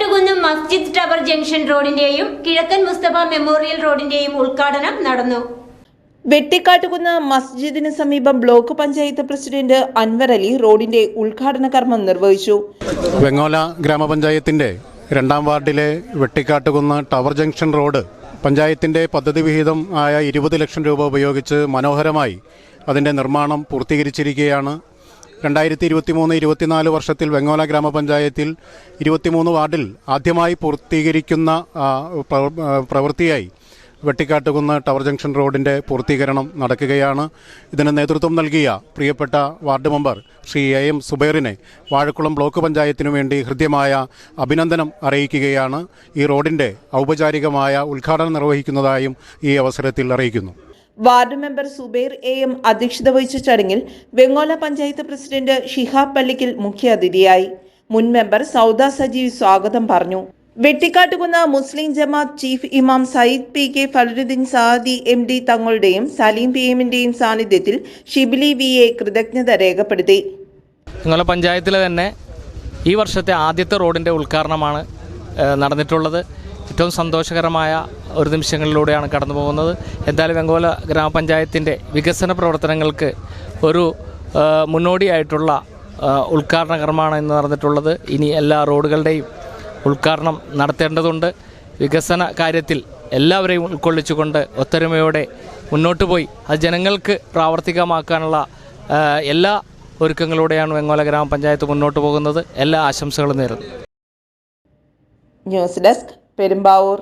വെട്ടിക്കാട്ടുകുന്ന് മസ്ജിദ് tower junction റോഡിന്റെയും കിഴക്കൻ Mustafa memorial റോഡിന്റെയും ഉദ്ഘാടനം നടന്നു. വെട്ടിക്കാട്ടുകുന്ന മസ്ജിദിന് സമീപം ബ്ലോക്ക് പഞ്ചായത്ത് പ്രസിഡന്റ് അൻവർ അലി റോഡിന്റെ ഉദ്ഘാടന കർമ്മം നിർവഹിച്ചു. വെങ്ങോല ഗ്രാമപഞ്ചായത്തിന്റെ രണ്ടാം വാർഡിലെ വെട്ടിക്കാട്ടുകുന്ന് ടവർ ജംഗ്ഷൻ റോഡ് പഞ്ചായത്തിന്റെ പദ്ധതി വിഹിതം ആയ ഇരുപത് ലക്ഷം രൂപ ഉപയോഗിച്ച് മനോഹരമായി അതിന്റെ നിർമ്മാണം പൂർത്തീകരിച്ചിരിക്കുകയാണ് രണ്ടായിരത്തി ഇരുപത്തി മൂന്ന് ഇരുപത്തിനാല് വർഷത്തിൽ വെങ്ങോല ഗ്രാമപഞ്ചായത്തിൽ ഇരുപത്തിമൂന്ന് വാർഡിൽ ആദ്യമായി പൂർത്തീകരിക്കുന്ന പ്രവൃത്തിയായി വെട്ടിക്കാട്ടുകുന്ന് ടവർ ജംഗ്ഷൻ റോഡിന്റെ പൂർത്തീകരണം നടക്കുകയാണ്. ഇതിന് നേതൃത്വം നൽകിയ പ്രിയപ്പെട്ട ward member Shri A M സുബൈറിനെ Vazhakkulam block പഞ്ചായത്തിനു വേണ്ടി ഹൃദ്യമായ അഭിനന്ദനം അറിയിക്കുകയാണ്. ഈ റോഡിന്റെ ഔപചാരികമായ ഉദ്ഘാടനം നിർവഹിക്കുന്നതായും ഈ അവസരത്തിൽ അറിയിക്കുന്നു. Ward member Subair A M അധ്യക്ഷത വഹിച്ച ചടങ്ങിൽ വെങ്ങോല പഞ്ചായത്ത് പ്രസിഡന്റ് ഷിഹാബ് പള്ളിക്കൽ മുഖ്യാതിഥിയായി. മുൻ മെമ്പർ സൗദ സജീവ് സ്വാഗതം പറഞ്ഞു. വെട്ടിക്കാട്ടുകുന്ന മുസ്ലിം ജമാത്ത് ചീഫ് ഇമാം Sayyid P K Falaruddeen Saadi M D തങ്ങളുടെയും Saleem P എമ്മിന്റെയും സാന്നിധ്യത്തിൽ ഷിബിലി വി എ കൃതജ്ഞത രേഖപ്പെടുത്തി. നിങ്ങളെ പഞ്ചായത്തിലെ തന്നെ ഈ വർഷത്തെ ആദ്യത്തെ റോഡിന്റെ ഉദ്ഘാടനമാണ് നടന്നിട്ടുള്ളത്. ഏറ്റവും സന്തോഷകരമായ ഒരു നിമിഷങ്ങളിലൂടെയാണ് കടന്നു പോകുന്നത് എന്തായാലും വെങ്കോല ഗ്രാമപഞ്ചായത്തിന്റെ വികസന പ്രവർത്തനങ്ങൾക്ക് ഒരു മുന്നോടിയായിട്ടുള്ള ഉദ്ഘാടന കർമ്മമാണ് ഇന്ന് നടന്നിട്ടുള്ളത്. ഇനി എല്ലാ റോഡുകളുടെയും ഉദ്ഘാടനം നടത്തേണ്ടതുണ്ട്. വികസന കാര്യത്തിൽ എല്ലാവരെയും ഉൾക്കൊള്ളിച്ചുകൊണ്ട് ഒത്തൊരുമയോടെ മുന്നോട്ട് പോയി. അത് ജനങ്ങൾക്ക് പ്രാവർത്തികമാക്കാനുള്ള എല്ലാ ഒരുക്കങ്ങളോടെയാണ് വെങ്ങോല ഗ്രാമപഞ്ചായത്ത് മുന്നോട്ട് പോകുന്നത്. എല്ലാ ആശംസകളും നേരുന്നു. News desk Perumbavoor